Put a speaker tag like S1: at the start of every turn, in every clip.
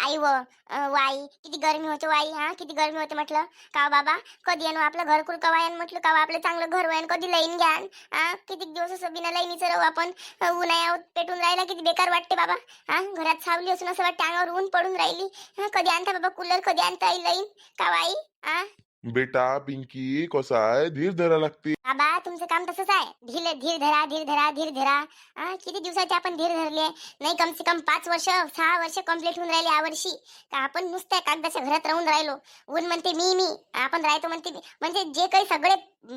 S1: आई व वाई किती गरमी होते वाई हा? किती गरमी होते म्हटलं? का हो बाबा? कधी येणं आपलं घर कवा वायन म्हटलं? का हो आपलं चांगलं घर वायन? कधी लाईन घ्यान? हा? किती दिवस असं बिना लाईनीचं राहू आपण? अं, उन्हाळ्यात पेटून राहिला किती बेकार वाटते बाबा. हा? घरात सावली असून असं वाटते अंगावर ऊन पडून राहिली. हा? कधी आणता बाबा कूलर कधी आणता आई लाईन? का हो वाई हा?
S2: बेटा पिंकी कसा आहे? धीर धरा लागते.
S1: बाबा तुमचं काम तसंच आहे. धीर धीर धरा धीर धरा धीर धरा. किती दिवसाचे आपण धीर धरले? नाही कम से कम पाच वर्ष सहा वर्ष कंप्लीट होऊन राहिले यावर्षी का आपण नुसत्या कागदाच्या घरात राहून राहिलो? ऊन म्हणते मी मी. आपण राहतो म्हणते मी. म्हणजे जे काही सगळे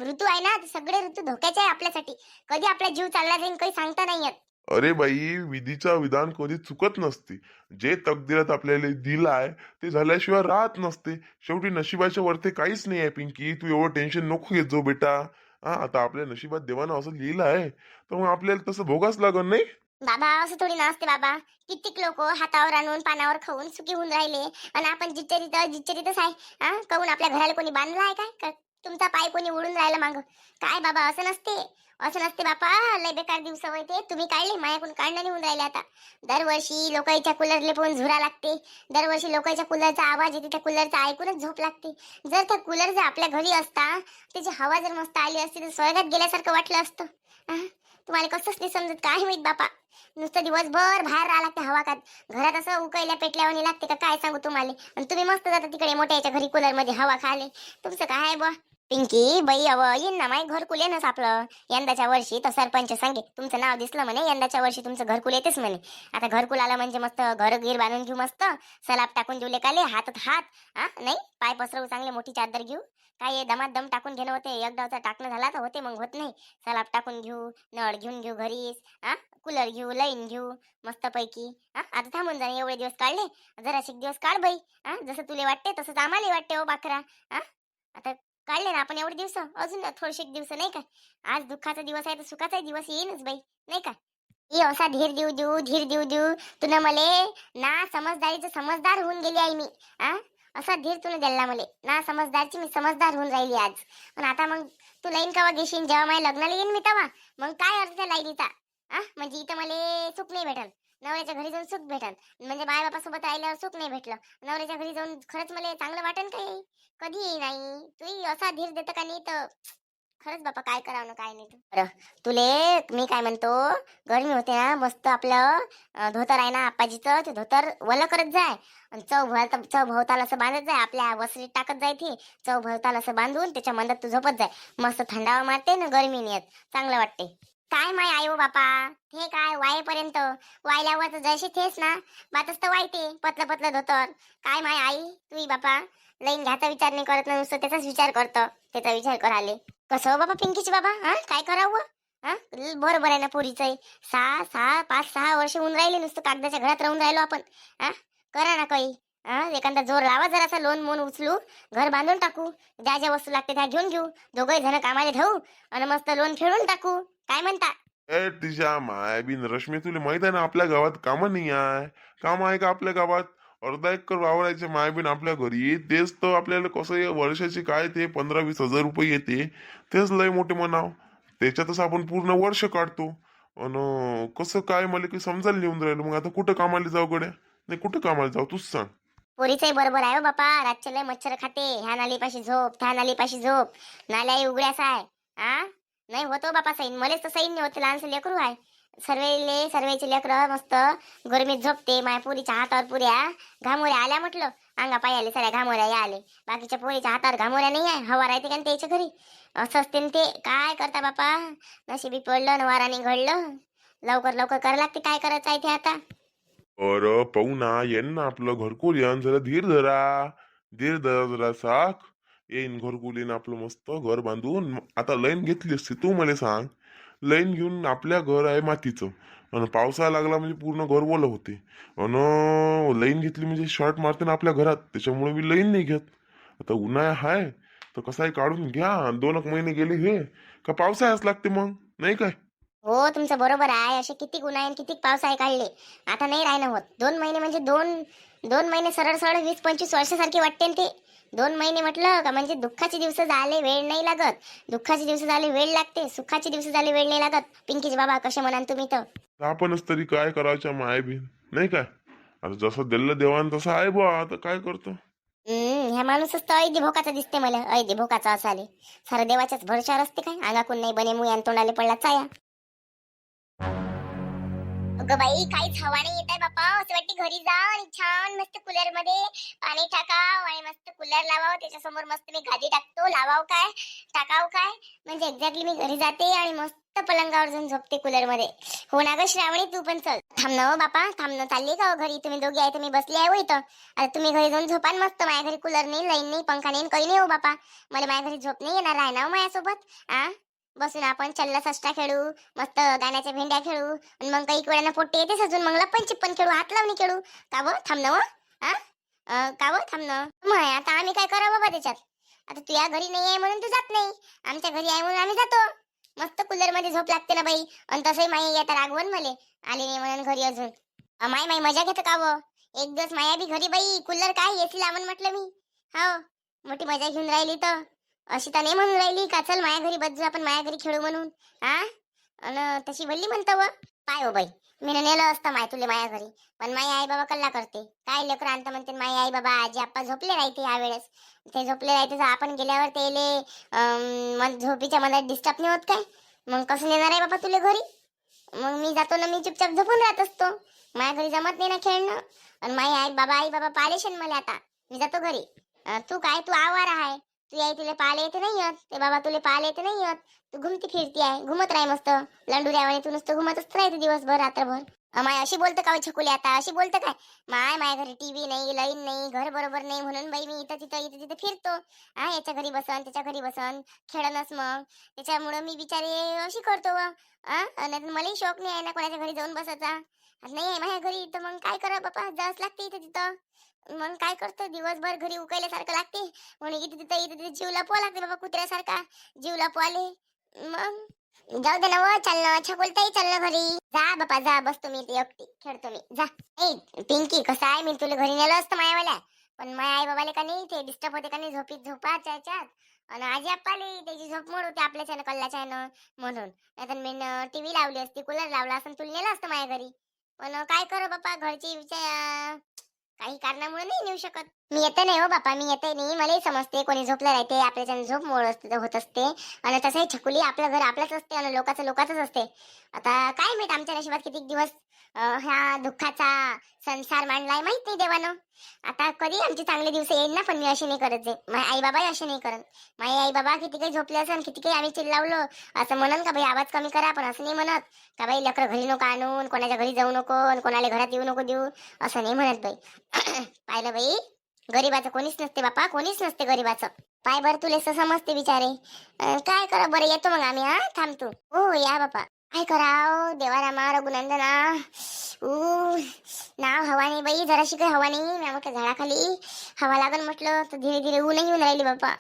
S1: ऋतू आहे ना ते सगळे ऋतू धोक्याचे आहे आपल्यासाठी. कधी आपला जीव चालला जाईल काही सांगता नाही येत.
S2: अरे बाई विधीचा विधान कधी चुकत नसते. जे तकदीरात आपल्याला दिलाय ते झाल्याशिवाय राहत नसते. शेवटी नशिबाच्या वरती काहीच नाही आहे पिंकी. तू एवढं टेन्शन नको घेत जो बेटा. हा आता आपल्या नशिबात देवानं असं लिहिलं आहे तर मग आपल्याला तसं भोगाच लागल नाही?
S1: बाबा असं थोडी नसते बाबा. कित्येक लोक हातावर आणून पानावर खाऊन सुखी होऊन राहिले. आणि आपण जिच्चरीत जिच्चरीतच आहे. हा कहून आपल्या घराला कोणी बांधला आहे काय? तुमचा पाय कोणी उडून राहिला माग? काय बाबा असं नसते. असं नसते बापा. लय बेकार दिवस होते तुम्ही काढले मायाकडून काढणं होऊन राहिले आता? दरवर्षी लोकांच्या कूलरले पण झुरा लागते. दरवर्षी लोकांच्या कूलरचा आवाज येते त्या कूलरचा ऐकूनच झोप लागते. जर त्या कूलर जर आपल्या घरी असता त्याची हवा जर मस्त आली असती तर स्वर्गात गेल्यासारखं वाटलं असतं. तुम्हाला कसंच नाही समजत. काय माहीत बापा? नुसतं दिवसभर बाहेर राहा लागते हवा खात घरात असं उकळल्या पेटल्यावर लागते का काय सांगू तुम्हाला? आणि तुम्ही मस्त जाता तिकडे मोठ्या याच्या घरी कूलरमध्ये हवा खाले. तुमचं काय आहे पिंकी बाई अव येईन ना माय घरकुल येणंच आपलं यंदाच्या वर्षी तर सरपंच सांगे तुमचं नाव दिसलं म्हणे यंदाच्या वर्षी तुमचं घरकुल येतेच म्हणे. आता घरकुल आलं म्हणजे मस्त घर गिर बांधून घेऊ मस्त सलाब टाकून देऊ लेकाले हातात हात हा नाही? पाय पसरवू चांगले मोठी चादर घेऊ. काय दमात दम टाकून घेणं होते एक डावचा टाकणं झाला तर होते मग होत नाही. सलाब टाकून घेऊ नळ घेऊन घेऊ घरीच हा कूलर घेऊ लाईन घेऊ मस्त पैकी हा आता थांबून जा एवढे दिवस काढले जराशे दिवस काढ बाई हा जसं तुले वाटते तसंच आम्हाला वाटते ओ बाकरा हा आता काढले ना आपण एवढे दिवस? अजून थोडेसे दिवस नाही का? आज दुःखाचा दिवस आहे तर सुखाचा दिवस येईनच बाई नाही का? ये असा धीर देऊ देऊ धीर देऊ देऊ. तुला मले ना समजदारीचं समजदार होऊन गेली आहे मी हा असा धीर तुला दिला मले. ना समजदारची मी समजदार होऊन राहिली आज. पण आता मग तू लाईन कवा घेशील जेव्हा माझ्या लग्नाला येईन मी तेव्हा मग काय अर्थ त्या लाईनीचा? हा म्हणजे इथं मला चूक नाही भेटल नवऱ्याच्या घरी जाऊन सुख भेटल म्हणजे बाय बापासोबत राहिल्यावर सुख नाही भेटलं. नवऱ्याच्या घरी जाऊन खरंच मला चांगलं वाटेल काही कधी नाही. तू असा धीर देत का नाही तर खरंच बापा काय करावं ना काय नाही तू बरं तुले मी काय म्हणतो गरमी होते ना मस्त आपलं धोतर आहे ना आपाजीचं ते धोतर वलं करत जाय. आणि चव भोवता चव भोवताला असं बांधत जाय. आपल्या वसरीत टाकत जाय ते. चव भोवताला असं बांधून त्याच्या मंदात तू झोपत जाय. मस्त थंडावा मारते ना गरमी नाही येत चांगलं वाटते. काय माय आई हो बापा? हे काय वायेपर्यंत वायल्यावर तर जशी थेस ना? बातच तर वायते पतलं पतलं धोतर. काय माय आई? तुई बापा? लईन घ्यायचा विचार नाही करत ना नुसतं त्याचाच विचार करतं. त्याचा विचार कराले कसं हो बाबा पिंकीची बाबा? हा? काय करावं? हा? बरोबर आहे ना पोरीचं सहा सहा पाच सहा वर्ष होऊन राहिले नुसतं कागदाच्या घरात राहून राहिलो आपण. हा? करा ना काही. हा? एखादा जोर लावा जरासा लोन मोन उचलू. घर बांधून टाकू. ज्या ज्या वस्तू लागते त्या घेऊन घेऊ. दोघंही जण कामाला ठेवू आणि मस्त लोन फेडून टाकू. काय म्हणता
S2: ए तिच्या माय बिन रश्मी तुला माहीत आहे ना आपल्या गावात कामं नाही आहे. काम आहे का आपल्या गावात? अर्धा एकर वावरायचे माय बिन आपल्या घरी तेच तर आपल्याला कसं आहे, वर्षाचे काय ते पंधरा वीस हजार रुपये येते. तेच लय मोठे म्हणाव. त्याच्यातच आपण पूर्ण वर्ष काढतो. अन कसं काय मला काही समजायला लिहून राहिलं. मग आता कुठं कामाला जाऊ गड्या? नाही कुठं कामाला जाऊ? तूच सांग.
S1: पोरीचंही बरोबर आहे हो बापा. रातच्या लय मच्छर खाते. ह्या नालीपाशी झोप त्या नालीपाशी झोप. नाल्याही उघड्यास आहे. हा नाही होतो हो बापा सैन. मलेच तर सैन नाही होते लहानसं लेकरू आहे. सर्वेले सर्वेचे लेकरं मस्त गरमीत झोपते माया पोरीच्या हातावर पुऱ्या घामोऱ्या आल्या म्हटलं. अंगा पाय आले सगळ्या घामोऱ्या या आले. बाकीच्या पोरीच्या हातावर घामोऱ्या नाही आहे हवा राहते का त्याच्या घरी? असं असते न ते. काय करता बापा? नशिबी पडलं न वाराने घडलं लवकर लवकर करा लागते काय करायचं आहे ते आता?
S2: अरे पाहू ना येईन ना आपलं घरकुल येईन जरा धीर धरा. धीर धरा जरा साख. येईन घरगुलीन आपलं मस्त घर बांधून. आता लाईन घेतली असती तू मला सांग. लाईन घेऊन आपल्या घर आहे मातीचं. आणि पावसाळा लागला म्हणजे पूर्ण घर ओलं होते. आणि लाईन घेतली म्हणजे शॉर्ट मारते ना आपल्या घरात. त्याच्यामुळे मी लाईन नाही घेत. आता उन्हाळा आहे तर कसाही काढून घ्या. दोन एक महिने गेले हे का पावसाळ्याच लागते मग? नाही काय?
S1: हो तुमचं बरोबर आहे. असे किती गुन्हा किती पाऊस आहे काढले. आता नाही राहिलं होत. दोन महिने म्हणजे दोन दोन महिने सरळ सरळ वीस पंचवीस वर्षासारखे वाटते ते. दोन महिने म्हटलं का म्हणजे दुःखाचे दिवस झाले वेळ नाही लागत. दुःखाचे दिवस झाले वेळ लागते. सुखाचे दिवस झाले वेळ नाही लागत. पिंकीचे बाबा कसे म्हणाल तुम्ही तर?
S2: आपणच तरी काय करायच्या माय बी नाही काय? आता जसं दिलं देवान तसं आहे बा आता काय करतो?
S1: हम्म ह्या माणूसच तर ऐदी भोकाचा दिसते मला. ऐदी भोकाचा असाले. सारं देवाच्याच भरशावर असते काय? अंगाकून नाही बने मुयान तोंडाले पडला चाया. अगं बाई काहीच हवा नाही येत आहे बापा. असं वाटते घरी जा आणि छान मस्त कूलरमध्ये पाणी टाकाव आणि मस्त कूलर लावाव. त्याच्यासमोर मस्त मी गादी टाकतो. लावाव काय? टाकाव काय? म्हणजे एक्झॅक्टली मी घरी जाते आणि मस्त पलंगावर जाऊन झोपते कूलरमध्ये. हो ना ग श्रावणी? तू पण चल. थांबणं हो बापा. थांबणं चालली का हो घरी? तुम्ही दोघी आहे तुम्ही बसली आहे हो इथं. आता तुम्ही घरी जाऊन झोपा मस्त. माझ्या घरी कूलर नाही लाईन नाही पंखा नाही काही नाही हो बापा. मला माझ्या घरी झोप नाही येणार. आहे ना हो माझ्यासोबत. आ? बसून आपण चल्ला सष्टा खेळू मस्त गाण्याच्या भेंड्या खेळू आणि मग काही वेळानं पोट्टे येते सजून मग लप्पन चिप्पन खेळू हात लावणी खेळू. का बं? थांब हा का बं? थांब मग आता आम्ही काय करावं बाबा त्याच्यात? आता तू या घरी नाही आहे म्हणून तू जात नाही. आमच्या घरी आहे म्हणून आम्ही जातो. मस्त कूलरमध्ये झोप लागते ना बाई. आणि तसंही माई आता रागवण मले. आले नाही म्हणून घरी अजून. अ, माय माई मजा घेत का व? एक दिवस माया बी घरी बाई. कूलर काय एसी लावून म्हटलं मी. हो मोठी मजा घेऊन राहिली तर. अशी तर नाही म्हणून राहिली का? चल माया घरी बसू आपण माया घरी खेळू म्हणून. हा? अन तशी बोलली म्हणतो व. पाय हो बाई मी नेलं असतं माय तुले माया घरी. पण माई आई बाबा कल्ला करते. काय लेकर आणतं म्हणते माई आई बाबा आजी आप्पा झोपले राहते यावेळेस. ते झोपले राहते तर आपण गेल्यावर तेले झोपीच्या मनात डिस्टर्ब नाही होत काय? मग कसं नेणार आहे बाबा तुले घरी? मग मी जातो ना मी चुपचाप झोपून राहत असतो. माझ्या घरी जमत नाही ना खेळणं. आणि माई आई बाबा आई बाबा पालेशन मला आता. मी जातो घरी. तू काय तू आवार आहे तू आई तुला पाहायला येते नाही येत. ते बाबा तुला पाहायला येते नाही येत. तू घुमती फिरती आहे. घुमत राही मस्त. लंडू लंडुऱ्यावाने तू नुसतं घुमतच राहते दिवसभर रात्रभर. माय अशी बोलतं का हो छकुली आता? अशी बोलतं काय? माय माय घरी टीव्ही नाही लाईन नाही घर बरोबर नाही म्हणून बाई मी इथं तिथं इथं तिथं फिरतो. हा याच्या घरी बसन त्याच्या घरी बसन. खेळणच मग. त्याच्यामुळं मी बिचारे अशी करतो नाही आणि मलाही शौक नाही आहे ना कोणाच्या घरी जाऊन बसायचा. नाही आहे माझ्या घरी तर मग काय करा बापा? जावंच लागते इथं तिथं. मग काय करतो? दिवसभर घरी उकायल्यासारखं लागते. म्हणून इथे तिथं इथे तिथे जीव लपवा लागते बाबा कुत्र्यासारखा. जीव लपवाले. मग जाऊ दे ना व अच्छा छकुलताही चाललं घरी. जा बापा जा बसतो मी इथे एकटी. खेळतो मी. जा. ए पिंकी कसं आहे? मी तुला घरी नेलं असतं मायावाल्या. पण माया आई बाबाले का नाही ते डिस्टर्ब होते का नाही झोपीत झोपाच्या याच्यात आणि आजी आप्पाले त्याची झोप मोड होते आपल्याच्यानं कल्ल्याच्यानं म्हणून. नाहीतर मी टीव्ही लावली असती कूलर लावला असं तुला नेलं असतं माझ्या घरी. पण काय करू बापा घरची विचार काही कारणामुळे नाही नेऊ शकत. मी येते नाही हो बापा मी येते नाही. मलाही समजते कोणी झोपलं राहते आपल्याच्यानं झोप मोळ असते होत असते. आणि तसंही छकुली आपलं घर आपलंच असते आणि लोकांचं लोकांचंच असते. आता काय माहीत आमच्या नशिबात किती दिवस ह्या दुःखाचा संसार मांडलाय माहीत नाही देवानं. आता कधी आमचे चांगले दिवस येईल ना पण मी असे नाही करत जे. माझे आई बाबा असे नाही करत. माझे आई बाबा किती काही झोपले असन किती काही आम्ही चिल्लावलो असं म्हणन का भाई आवाज कमी करा पण असं नाही म्हणत. का बाई लेकरं घरी नको आणून कोणाच्या घरी जाऊ नको आणि कोणाला घरात येऊ नको देऊ असं नाही म्हणत बाई. पाहिलं बाई? गरीबाचं कोणीच नसते बापा कोणीच नसते गरीबाचं. पाय बर तुले असं समजते बिचारे. काय करा बरं येतो मग आम्ही हा? थांबतो हो या बापा. काय कराव देवारामा रघुनंदना. ऊ नाव हवा नाही बाई जराशी काही हवा नाही मी मोठ्या झाडाखाली हवा लागल म्हटलं तर धीरे धीरे ऊनही येऊन राहिली बाप्पा.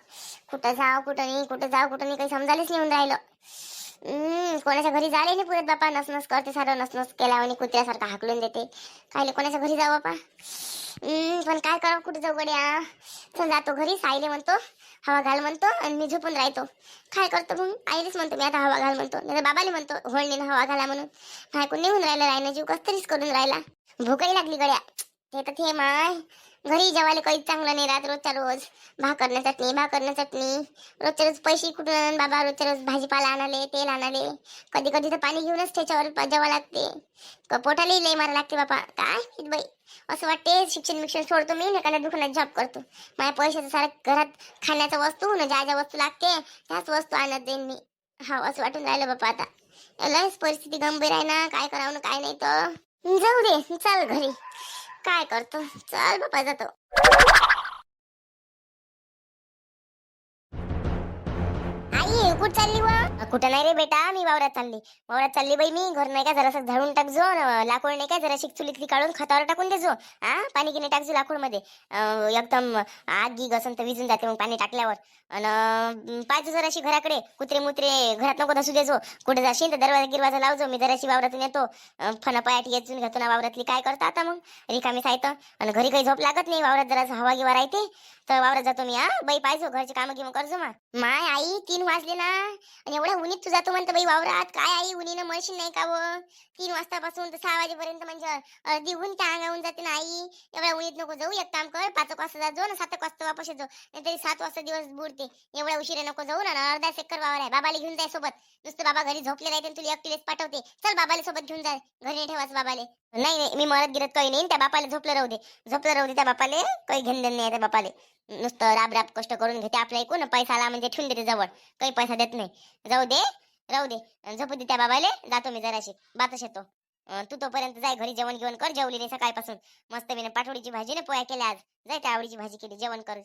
S1: कुठं जाव कुठं नाही कुठं जाव कुठं नाही काही समजायलाच नाही येऊन राहिलं. कोणाच्या घरी झाले नाही पुरत बापा नसनस करते सारं नसनस केला आणि कुत्र्यासारखं हाकलून देते. काय कोणाच्या घरी जाऊ बापा पण काय करावं कुठे जाऊ गड्या? चल जातो घरी. साईले म्हणतो हवा घाल म्हणतो आणि मी झोपून राहतो. काय करतो मग? आईलेच म्हणतो मी आता हवा घाल म्हणतो. नाही बाबाले म्हणतो होळणीनं हवा घाला म्हणून. काय कोण निघून राहिलं राहिला जीव कस तरीच करून राहिला. भूकही लागली गड्या. ते तर थे माय. घरी जेवायला काही चांगलं नाही राहत रोजच्या रोज. भाकरनं चटणी भाकरनं चटणी. रोजच्या रोज पैसे कुठून बाबा रोजच्या रोज भाजीपाला आणाले तेल आणाले कधी कधी तर पाणी घेऊनच त्याच्यावर जेवा लागते. पोटाला पोटालाही लई मारा लागते बापा काय बाई? असं वाटते शिक्षण बिक्षण सोडतो मी एखाद्या दुकानात जॉब करतो. माझ्या पैशाचं सारं घरात खाण्याच्या वस्तू ना ज्या ज्या वस्तू लागते त्याच वस्तू आणत देईन मी. हा असं वाटून राहिलं बापा आता. लयच परिस्थिती गंभीर आहे ना काय करावं ना काय नाही तर. जाऊ दे चाल घरी. काय करतो? चल बाबा जातो. कुठं चालली वा? कुठं नाही रे बेटा मी वावरात चालली. वावरात चालली बाई मी घर नाही का जरासं झाडून टाकजो जो लाकूड नाही का जरा चुलीतली काढून खतावर टाकून देजो हा पाणी किने टाकजो लाकूडमध्ये एकदम आगी गी तर विजून जाते मग पाणी टाकल्यावर. आणि पाहिजे जराशी घराकडे कुत्रे मुत्रे घरात नको धसू देजो. कुठे जाशील तर दरवाजा गिरवाजा लावजो मी जराशी वावरातून येतो. फणा पायात येचून घेतो ना वावरातली काय करता आता मग? रिकामी सायतं आणि घरी काही झोप लागत नाही वावरात जरा हवा गिवा राहते. तर वावरात जातो मी हा बाई पाहिजो घरचे कामं गिमं करजो मा माय आई तीन वाजले ना. ना? आणि एवढ्या उन्हीत तू जातो म्हणतो बाई वावरात. काय आई उन्हीनं मशीन नाही का व? तीन वाजतापासून तर सहा वाजेपर्यंत म्हणजे अर्धी ऊन त्या अंगावून जाते ना आई. एवढ्या उन्हीत नको जाऊ. एक काम कर पाच एक वाजता जा जाऊ ना सात एक वाजता वापस येतो नाहीतरी सात वाजता दिवस बुडते. एवढ्या उशिरा नको जाऊ ना अर्धा सेकर वावर आहे. बाबाला घेऊन जाय सोबत. नुसतं बाबा घरी झोपले राहते तुला एकटीलेच पाठवते. चल बाबाला सोबत घेऊन जाय घरी ठेवाच बाबाले. नाही नाही मी मरत गिरत काही नाही. त्या बापाला झोपलं राहू दे. झोपलं राहू दे त्या बापाले. काही घेणं नाही त्या बापाले. नुसतं राब राब कष्ट करून घेते आपल्या ऐकून. पैसा आला म्हणजे ठेवून देते जवळ. काही पैसा देत नाही. जाऊ दे राहू दे. झोपू दे त्या बाबाले जातो मी जराशी. बातच येतो. तू तोपर्यंत जाय घरी जेवण घेऊन कर जेवली नाही सकाळपासून. मस्त मी पाठोडीची भाजी ना पोया केल्या आज. जाय त्या आवडीची भाजी केली जेवण कर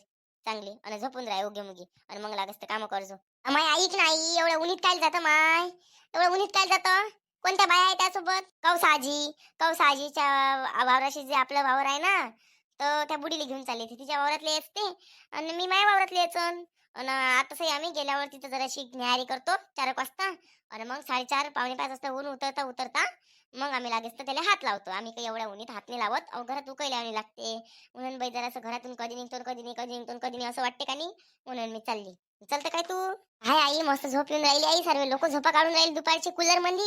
S1: चांगली. आणि झोपून राह उगे मुगी. आणि मग लागस काम करजो माय ऐक नाही एवढ्या उन्हीत काय जातं माय? एवढं उन्हीत काय जातं? कोणत्या बाया आहे त्यासोबत? कौसाजी. कौसाजीच्या वावराशी जे आपलं वावर आहे ना? तर त्या बुडीला घेऊन चालली ती तिच्या वावरातले असते आणि मी माझ्या वावरातले यायचं आणि आता आम्ही गेल्यावर तिथं जराशी न्याहारी करतो चार एक वाजता. आणि मग साडेचार पावणे पाच वाजता ऊन उतरता उतरता मग आम्ही लागेच तर त्याला हात लावतो. आम्ही काही एवढ्या उन्हीत हात नाही लावत. अहो घरात उकायला लावणी लागते. म्हणून बाई जरासं घरातून कधी निघतो कधी नाही कधी निघतो कधी नाही असं वाटते का नाही? म्हणून मी चालली. चलतं काय तू? हाय आई मस्त झोप येऊन राहिली आई. सर्व लोक झोपा काढून राहील दुपारची कूलरमध्ये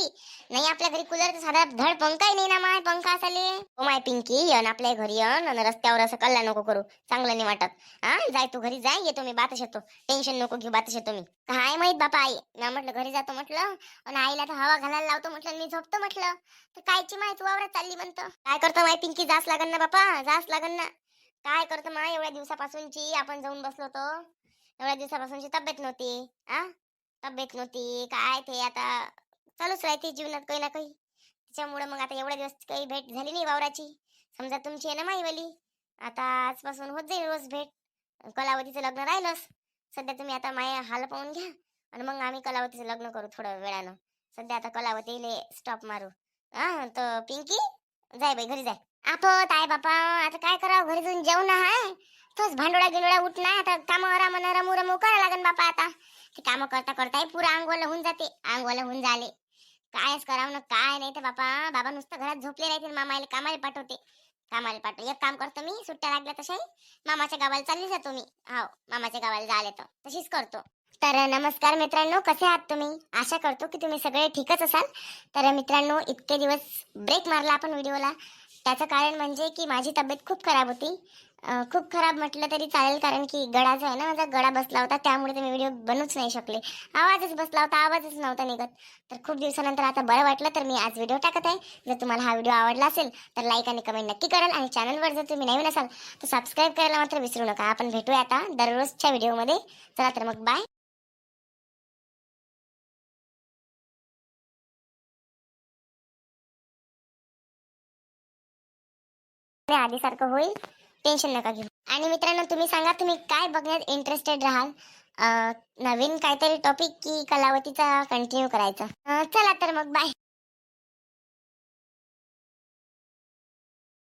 S1: नाही आपल्या घरी कूलर साधा धड पंखाही नाही ना माय? पंखा असाले. ओ माय पिंकी येऊन आपल्या घरी येऊन आणि रस्त्यावर असं कल्ला नको करू. चांगलं नाही वाटत. हा? जाय तू घरी जाय. येतो मी बातच येतो. टेन्शन नको घेऊ बातच येतो मी. काय माहीत बापा आई. ना म्हटलं घरी जातो म्हटलं. आणि आईला तर हवा घालायला लावतो म्हटलं मी झोपतो म्हटलं. तर कायची माय? तू वावरात चालली म्हणतो. काय करतो माय पिंकी? जास लागन ना बापा जास लागन ना. काय करतो माय? एवढ्या दिवसापासूनची आपण जाऊन बसलो होतो. एवढ्या दिवसापासूनची तब्येत नव्हती आ? तब्येत नव्हती काय ते आता चालूच राहते जीवनात काही ना काही. त्याच्यामुळे मग आता एवढ्या दिवस काही भेट झाली नाही वावराची. समजा तुमची आहे ना माईवाली आता आजपासून होत जाईल रोज भेट. कलावतीचं लग्न राहिलंच. सध्या तुम्ही आता माया हाल पाहून घ्या आणि मग आम्ही कलावतीचं लग्न करू थोडं वेळानं. सध्या आता कलावतीले स्टॉप मारू. हा तर पिंकी? जाय बाई घरी जाय. आपत आहे बापा आता काय करावं? घरी जाऊन जेवण आहे. तोच भांडोळा गिंडोळा उठला आता कामावर आम्हाला रमू रमू करावं लागेल बापा आता. ते कामं करता करताही पुरा अंगोला होऊन जाते अंगोला होऊन झाले. कायच करावं ना काय नाही तर बापा बाबा नुसतं घरात झोपले राहते मामाला कामाला पाठवते. कामाला पाठव एक काम करतो मी सुट्ट्या लागल्या तशाही मामाच्या गावाला चालली जातो मी. हो मामाच्या गावाला जायला तर तशीच करतो. तर नमस्कार मित्रांनो कसे आहात तुम्ही? आशा करतो की तुम्ही सगळे ठीकच असाल. तर मित्रांनो इतके दिवस ब्रेक मारला आपण व्हिडिओला. त्याचं कारण म्हणजे की माझी तब्येत खूप खराब होती. खूप खराब म्हटलं तरी चालेल कारण की गळा जो आहे ना माझा गळा बसला होता. त्यामुळे ते मी व्हिडिओ बनूच नाही शकले. आवाजच बसला होता आवाजच नव्हता निघत. तर खूप दिवसानंतर आता बरं वाटलं तर मी आज व्हिडिओ टाकत आहे. जर तुम्हाला हा व्हिडिओ आवडला असेल तर लाईक आणि कमेंट नक्की कराल. आणि चॅनलवर जर तुम्ही नवीन असाल तर सबस्क्राईब करायला मात्र विसरू नका. आपण भेटूया आता दररोजच्या व्हिडिओमध्ये चला तर मग बाय आधीसारखं होईल. टेन्शन नका घेऊ. आणि मित्रांनो तुम्ही सांगा तुम्ही काय बघण्यात इंटरेस्टेड राहाल? नवीन काहीतरी टॉपिक की कलावतीचा कंटिन्यू करायचा? चला तर मग बाय